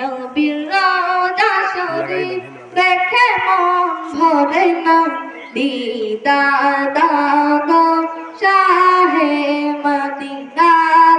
নবীর রাজা শরীফ দেখে মন ভরে না। দিদার দাগো শাহে মদিনা,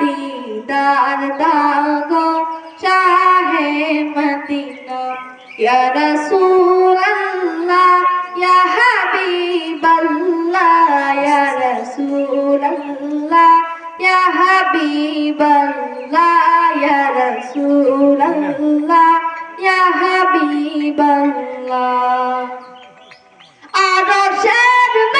দিদার দাগো শাহে মদিনা। ইয়া রাসূলুল্লাহ রাসূলুল্লাহ ইয়া হাবিবাল্লাহ আরশের মেহমান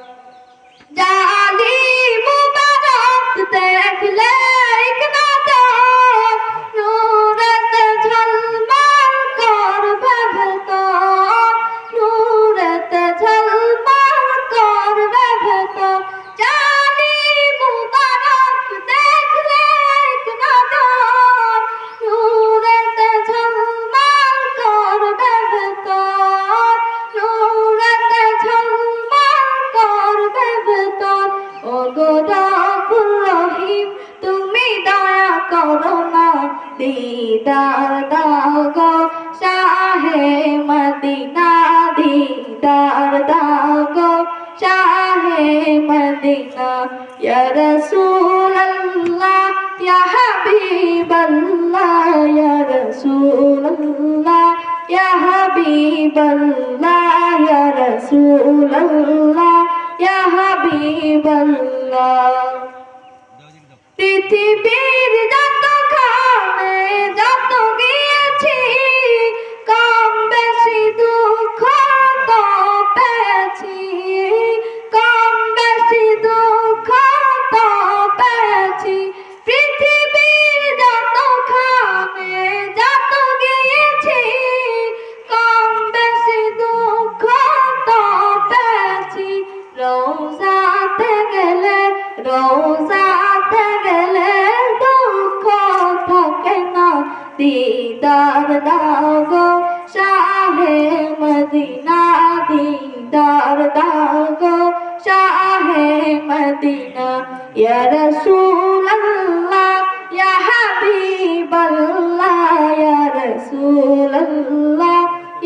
ও গো রাবুর রহিম তুমি দয়া করো না, দিদার দাও গো শাহে মদিনা, দিদার দাও গো শাহে মদিনা, ইয়া রাসূলুল্লাহ, ইয়া হাবিবাল্লাহ, ইয়া রাসূলুল্লাহ, ইয়া হাবিবাল্লাহ, ইয়া রাসূলুল্লাহ ইয়া হাবিবাল্লাহ। পৃথিবীর যত খানে যত রোজাতে গেলে রোজাতে গেলে দুঃখ থাকে না। দিদার দাও গো শাহে মদিনা, দিদার দাও গো শাহে মদিনা। ইয়া ইয়া হাবিবাল্লাহ, ইয়া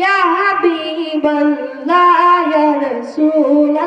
ইয়া হাবিবাল্লাহ, ইয়া